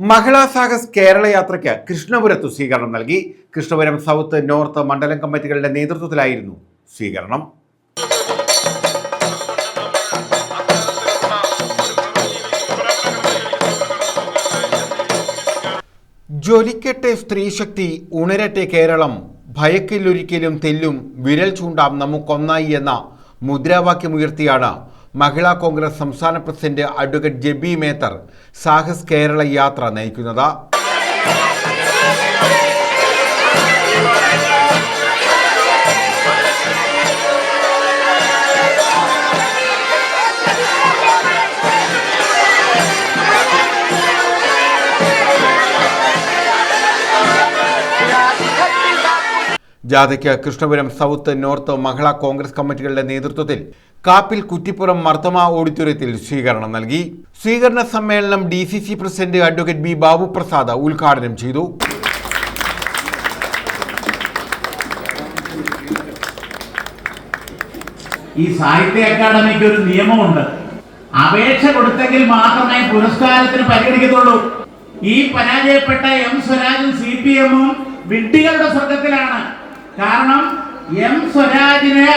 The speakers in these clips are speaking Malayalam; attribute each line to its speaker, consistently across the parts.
Speaker 1: മഹിളാ സാഹസ് കേരള യാത്രയ്ക്ക് കൃഷ്ണപുരത്ത് സ്വീകരണം നൽകി. കൃഷ്ണപുരം സൗത്ത് നോർത്ത് മണ്ഡലം കമ്മിറ്റികളുടെ നേതൃത്വത്തിലായിരുന്നു സ്വീകരണം. ജ്വലിക്കട്ടെ സ്ത്രീശക്തി ഉണരട്ടെ കേരളം. ഭയക്കില്ലൊരിക്കലും തെല്ലും വിരൽ ചൂണ്ടാം നമുക്കൊന്നായി എന്ന മുദ്രാവാക്യമുയർത്തിയാണ് മഹിളാ കോൺഗ്രസ് സംസ്ഥാന പ്രസിഡന്റ് അഡ്വക്കേറ്റ് ജെബി മേത്തർ സാഹസ് കേരള യാത്ര നയിക്കുന്നത്. ജാഥയ്ക്ക് കൃഷ്ണപുരം സൗത്ത് നോർത്ത് മഹിളാ കോൺഗ്രസ് കമ്മിറ്റികളുടെ നേതൃത്വത്തിൽ കാപ്പിൽ കുറ്റിപ്പുറം മർത്തമ ഓഡിറ്റോറിയത്തിൽ സ്വീകരണം നൽകി. സ്വീകരണ സമ്മേളനം D C C president advocate B Babu Prasad ഉദ്ഘാടനം ചെയ്തു.
Speaker 2: ഈ സാഹിത്യ അക്കാദമിക്ക് ഒരു നിയമമുണ്ട്. അപേക്ഷ കൊടുത്തെങ്കിൽ മാത്രമേ പുരസ്കാരത്തിന് പരിഗണിക്കത്തുള്ളൂ. ഈ പരാജയപ്പെട്ട എം സ്വരാജും സി പി എമ്മും വിഡ്ഢികളുടെ സ്വർഗത്തിലാണ് കാരണം എം സ്വരാജിനെ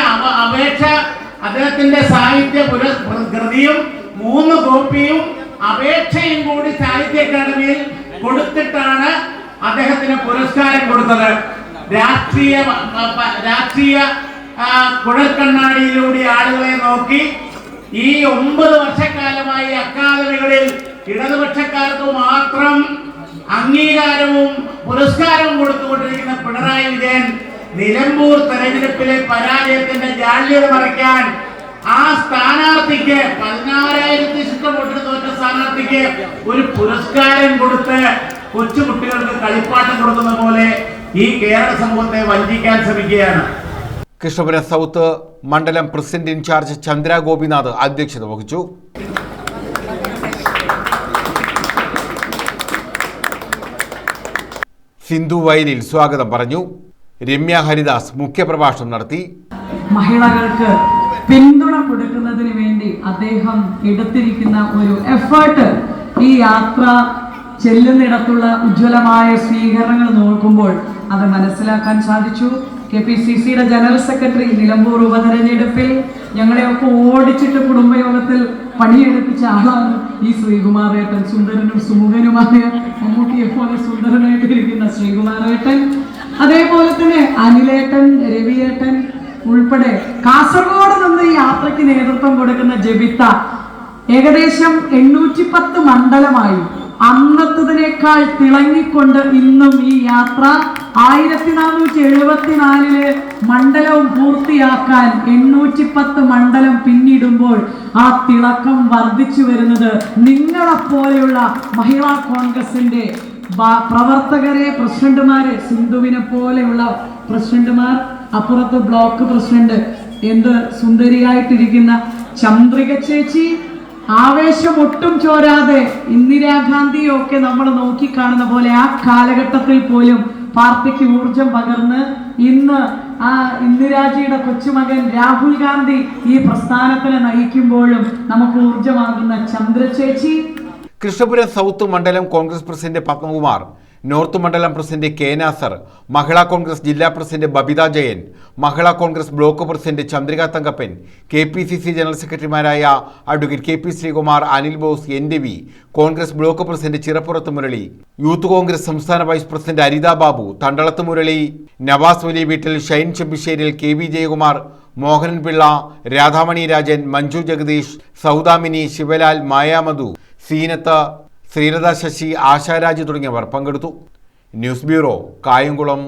Speaker 2: അപേക്ഷ അദ്ദേഹത്തിന്റെ സാഹിത്യ പുരസ്കൃതിയും മൂന്ന് കോപ്പിയും അപേക്ഷയും കൂടി സാഹിത്യ അക്കാദമിയിൽ കൊടുത്തിട്ടാണ് അദ്ദേഹത്തിന് പുരസ്കാരം കൊടുത്തത്. രാഷ്ട്രീയ രാഷ്ട്രീയ കുഴൽക്കണ്ണാടിയിലൂടെ ആളുകളെ നോക്കി ഈ ഒമ്പത് വർഷക്കാലമായി അക്കാദമികളിൽ ഇടതുപക്ഷക്കാർക്ക് മാത്രം അംഗീകാരവും പുരസ്കാരവും കൊടുത്തുകൊണ്ടിരിക്കുന്ന പിണറായി വിജയൻ നിലമ്പൂർ തെരഞ്ഞെടുപ്പിലെ പരാജയത്തിന്റെ ജാല്യത മറയ്ക്കാൻ ആ സ്ഥാനാർത്ഥിക്ക് പതിനാറായിരത്തി ശുദ്ധ വോട്ടിന് തോറ്റ സ്ഥാനാർത്ഥിക്ക് ഒരു പുരസ്കാരം കൊടുത്ത് കൊച്ചുകുട്ടികൾക്ക് കളിപ്പാട്ടം കൊടുക്കുന്ന പോലെ ഈ കേരള സമൂഹത്തെ വഞ്ചിക്കാൻ ശ്രമിക്കുകയാണ്.
Speaker 1: കൃഷ്ണപുരം സൗത്ത് മണ്ഡലം president in charge Chandra Gopinath അധ്യക്ഷത വഹിച്ചു. സിന്ധു വയലിൽ സ്വാഗതം പറഞ്ഞു. രമ്യ ഹരിദാസ് മുഖ്യപ്രഭാഷണം നടത്തി.
Speaker 3: മഹിളകൾക്ക് പിന്തുണ കൊടുക്കുന്നതിന് വേണ്ടി അദ്ദേഹം എടുത്തിരിക്കുന്ന ഒരു എഫേർട്ട് ഈ യാത്ര ചെല്ലുന്നിടത്തുള്ള ഉജ്ജ്വലമായ സ്വീകരണങ്ങൾ നോക്കുമ്പോൾ അത് മനസ്സിലാക്കാൻ സാധിച്ചു. കെ പി സി സിയുടെ ജനറൽ സെക്രട്ടറി നിലമ്പൂർ ഉപതെരഞ്ഞെടുപ്പിൽ ഞങ്ങളെയൊക്കെ ഓടിച്ചിട്ട് കുടുംബയോഗത്തിൽ പണിയെടുപ്പിച്ച ആളാണ് ഈ ശ്രീകുമാറേട്ടൻ സുന്ദരനും സുമുഖനുമായ മമ്മൂട്ടിയെ പോലെ സുന്ദരനായിട്ടിരിക്കുന്ന ശ്രീകുമാറേട്ടൻ അതേപോലെ തന്നെ അനിലേട്ടൻ രവിയേട്ടൻ ഉൾപ്പെടെ കാസർഗോഡ് നിന്ന് ഈ യാത്രയ്ക്ക് നേതൃത്വം കൊടുക്കുന്ന ജബിത്ത ഏകദേശം എണ്ണൂറ്റി പത്ത് മണ്ഡലമായി അന്നത്തതിനേക്കാൾ തിളങ്ങിക്കൊണ്ട് ഇന്നും ഈ യാത്ര ആയിരത്തി നാനൂറ്റി എഴുപത്തിനാലിൽ മണ്ഡലവും പൂർത്തിയാക്കാൻ എണ്ണൂറ്റി പത്ത് മണ്ഡലം പിന്നിടുമ്പോൾ ആ തിളക്കം വർദ്ധിച്ചു വരുന്നത് നിങ്ങളെപ്പോലെയുള്ള മഹിളാ കോൺഗ്രസിന്റെ പ്രവർത്തകരെ പ്രസിഡന്റുമാരെ സിന്ധുവിനെ പോലെയുള്ള പ്രസിഡന്റുമാർ അപ്പുറത്ത് ബ്ലോക്ക് പ്രസിഡന്റ് എന്ത് സുന്ദരിയായിട്ടിരിക്കുന്ന ചന്ദ്രിക ചേച്ചി ആവേശം ഒട്ടും ചോരാതെ ഇന്ദിരാഗാന്ധിയൊക്കെ നമ്മൾ നോക്കിക്കാണുന്ന പോലെ ആ കാലഘട്ടത്തിൽ പോലും പാർട്ടിക്ക് ഊർജം പകർന്ന് ഇന്ന് ആ ഇന്ദിരാജിയുടെ കൊച്ചുമകൻ രാഹുൽ ഗാന്ധി ഈ പ്രസ്ഥാനത്തിനെ നയിക്കുമ്പോഴും നമുക്ക് ഊർജമാകുന്ന ചന്ദ്ര ചേച്ചി.
Speaker 1: കൃഷ്ണപുരം സൗത്ത് മണ്ഡലം കോൺഗ്രസ് പ്രസിഡന്റ് പത്മകുമാർ നോർത്ത് മണ്ഡലം president K Nasar Mahila Congress ജില്ലാ president Babitha Jayan Mahila Congress block president Chandrika Thankappan K P C C general സെക്രട്ടറിമാരായ advocate K P Sreekumar Anil Bose N Ravi Congress block president Chirappurath Murali youth Congress സംസ്ഥാന വൈസ് പ്രസിഡന്റ് അരിത ബാബു തണ്ടളത്ത് മുരളി നവാസ് വലിയ വീട്ടിൽ ഷൈൻ ചെമ്പിശ്ശേരിൽ കെ വി ജയകുമാർ മോഹനൻപിള്ള രാധാമണി രാജൻ മഞ്ജു ജഗദീഷ് സൗദാമിനി ശിവലാൽ മായാമധു സീനത്ത് ശ്രീലത ശശി ആശാരാജ് തുടങ്ങിയവർ പങ്കെടുത്തു. News bureau Kayamkulam.